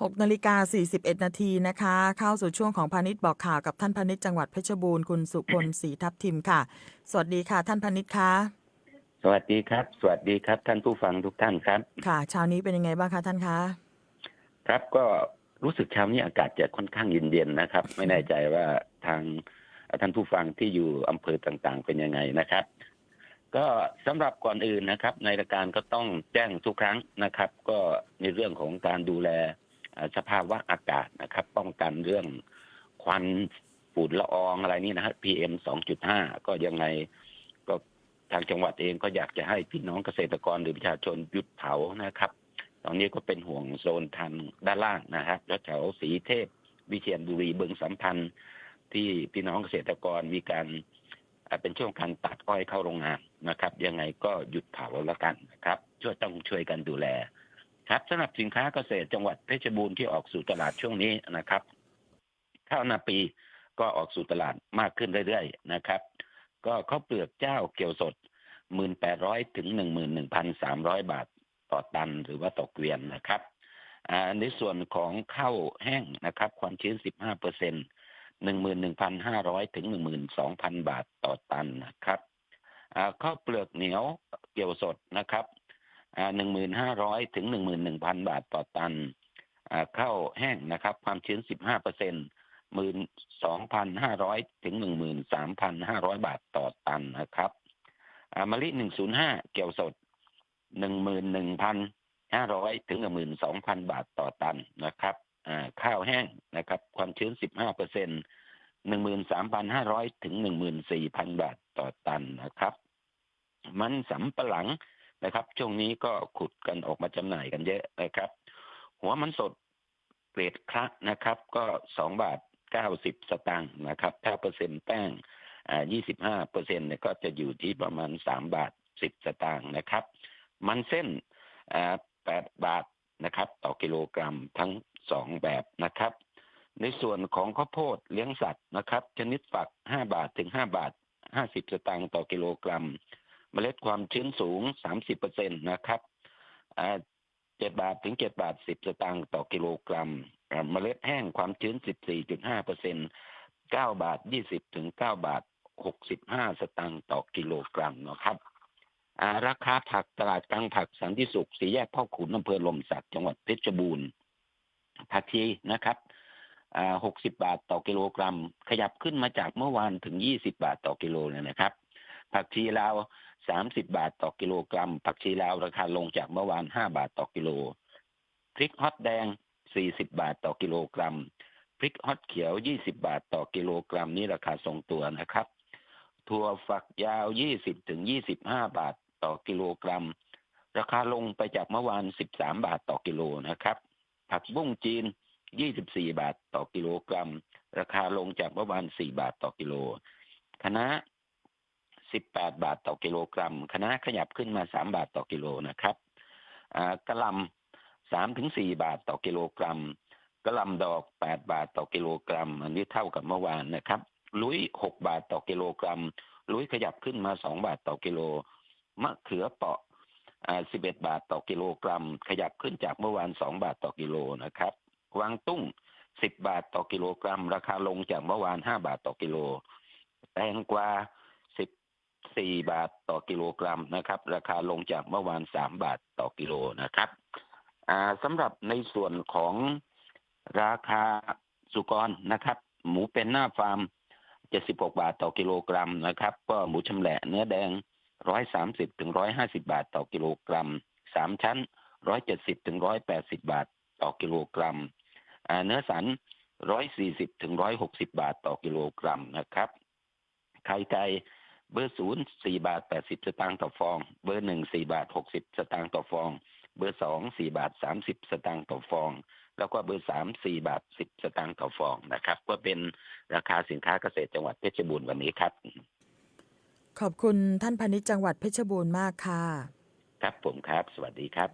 6นาฬิกา41 นาทีนะคะ เข้าสู่ช่วงของพาณิชย์บอกข่าวกับท่านพาณิชย์จังหวัดเพชรบูรณ์คุณสุพลศรีทับทิมค่ะ สวัสดีค่ะท่านพาณิชย์คะสวัสดีครับ สวัสดีครับ ท่านผู้ฟังทุกท่านครับ ค่ะเช้านี้เป็นยังไงบ้างคะท่านคะครับก็รู้สึกเช้านี้อากาศจะค่อนข้างเย็นๆนะครับ ไม่แน่ใจว่าทางท่านผู้ฟังที่อยู่อำเภอต่างๆ เป็นยังไงนะครับ ก็สำหรับก่อนอื่นนะครับ ในรายการก็ต้องแจ้งทุกครั้งนะครับ ก็ในเรื่องของการดูแลเอ่อ สภาวะอากาศนะครับ ป้องกันเรื่องควันฝุ่นละอองอะไรนี่นะครับ PM 2.5ก็ยังไงก็ทางจังหวัดเองก็อยากจะให้พี่น้องเกษตรกรหรือประชาชนหยุดเผานะครับ ตอนนี้ก็เป็นห่วงโซนทางด้านล่างนะครับแล้วแถวสีเทพ วิเชียรบุรีบึงสัมพันธ์ ที่พี่น้องเกษตรกรมีการเป็นช่วงการตัดอ้อยเข้าโรงงานนะครับ ยังไงก็หยุดเผาแล้วกันนะครับ ช่วยต้องช่วยกันดูแล ครับสำหรับสินค้าเกษตรจังหวัดเพชรบูรณ์ที่ออกสู่ตลาดช่วงนี้นะครับข้าวนาปีก็ออกสู่ตลาดมากขึ้นเรื่อยๆนะครับ ก็ข้าวเปลือกเจ้าเกี่ยวสด 1,800 ถึง 11,300 บาทต่อตันหรือว่าต่อเกวียนนะครับในส่วนของข้าวแห้งนะครับ ความชื้น 15เปอร์เซ็นต์11,500 ถึง 12,000 บาทต่อตันนะครับข้าวเปลือกเหนียวเกี่ยวสดนะครับ อ่า1,500ถึง11,000บาทต่อตันข้าวแห้งนะครับ ความชื้น15เปอร์เซ็นต์12,500ถึง13,500บาทต่อตันนะครับอ่ามะลิ105เกี่ยวสด11,500ถึง12,000บาทต่อตันนะครับข้าวแห้งนะครับ ความชื้น15เปอร์เซ็นต์13,500ถึง14,000บาทต่อตันนะครับ มันสำปะหลัง นะครับ ช่วงนี้ก็ขุดกันออกมาจำหน่ายกันเยอะนะครับ หัวมันสดเกรดคละนะครับ ก็สองบาทเก้าสิบสตางค์นะครับ ถ้าเปอร์เซ็นต์แป้งอ่ายี่สิบห้าเปอร์เซ็นต์เนี่ยก็จะอยู่ที่ประมาณสามบาทสิบสตางค์นะครับ มันเส้นอ่าแปดบาทนะครับ ต่อกิโลกรัมทั้งสองแบบนะครับ ในส่วนของข้าวโพดเลี้ยงสัตว์นะครับ ชนิดฝักห้าบาทถึงห้าบาทห้าสิบสตางค์ต่อกิโลกรัม เมล็ดความชื้นสูงสามสิบเปอร์เซ็นตนะครับเจ็ดบาทถึงเจ็ดบาทสิบสตางค์ต่อกิโลกรัม เมล็ดแห้งความชื้นสิบสี่จุดห้าเปอร์เซ็นเก้าบาทยี่สิบถึงเก้าบาทหกสิบห้าสตางค์ต่อกิโลกรัมนะครับราคาผักตลาดกลางผักสันติสุขสี่แยกพ่อขุนอำเภอลมสักจังหวัดเพชรบูรณ์ผักชีนะครับอ่าหกสิบบาทต่อกิโลกรัม ขยับขึ้นมาจากเมื่อวานถึงยี่สิบาทต่อกิโลเลยนะครับ ผักชีลาวสามสิบาทต่อกิโลกรัม ผักชีลาวราคาลงจากเมื่อวานห้าบาทต่อกิโล พริกฮอตแดงสี่สิบาทต่อกิโลกรัม พริกฮอตเขียวยี่สิบาทต่อกิโลกรัมนี่ราคาทรงตัวนะครับ ถั่วฝักยาวยี่สิบถึงยี่สิบห้าบาทต่อกิโลกรัม ราคาลงไปจากเมื่อวานสิบสามบาทต่อกิโลนะครับ ผักบุ้งจีนยี่สิบสี่บาทต่อกิโลกรัม ราคาลงจากเมื่อวานสี่บาทต่อกิโลคะ น้าสิบแปดบาทต่อกิโลกรัมคณะขยับขึ้นมาสามบาทต่อกิโลนะครับกระลำสามถึงสี่บาทต่อกิโลกรัมกระลำดอกแปดบาทต่อกิโลกรัม อันนี้เท่ากับเมื่อวานนะครับ ลุยหกบาทต่อกิโลกรัม ลุยขยับขึ้นมาสองบาทต่อกิโลมะเขือเปาะสิบเอ็ดบาทต่อกิโลกรัม ขยับขึ้นจากเมื่อวานสองบาทต่อกิโลนะครับวางตุ้งสิบบาทต่อกิโลกรัม ราคาลงจากเมื่อวานห้าบาทต่อกิโลแตงกวา 4 บาทต่อกิโลกรัมนะครับ ราคาลงจากเมื่อวาน 3 บาทต่อกิโลนะครับสำหรับในส่วนของราคาสุกรนะครับ หมูเป็นหน้าฟาร์ม 76 บาทต่อกิโลกรัมนะครับ ก็หมูชำแหละเนื้อแดง 130ถึง150 บาทต่อกิโลกรัม 3 ชั้น 170ถึง180 บาทต่อกิโลกรัม เนื้อสัน 140ถึง160 บาทต่อกิโลกรัมนะครับไข่ไก่ เบอร์ศูนย์สี่บาทแปดสิบสตางค์ต่อฟอง เบอร์หนึ่งสี่บาทหกสิบสตางค์ต่อฟอง เบอร์สองสี่บาทสามสิบสตางค์ต่อฟอง แล้วก็เบอร์สามสี่บาทสิบสตางค์ต่อฟองนะครับ ก็เป็นราคาสินค้าเกษตรจังหวัดเพชรบูรณ์วันนี้ครับ ขอบคุณท่านพาณิชย์จังหวัดเพชรบูรณ์มากค่ะ ครับผมครับ สวัสดีครับ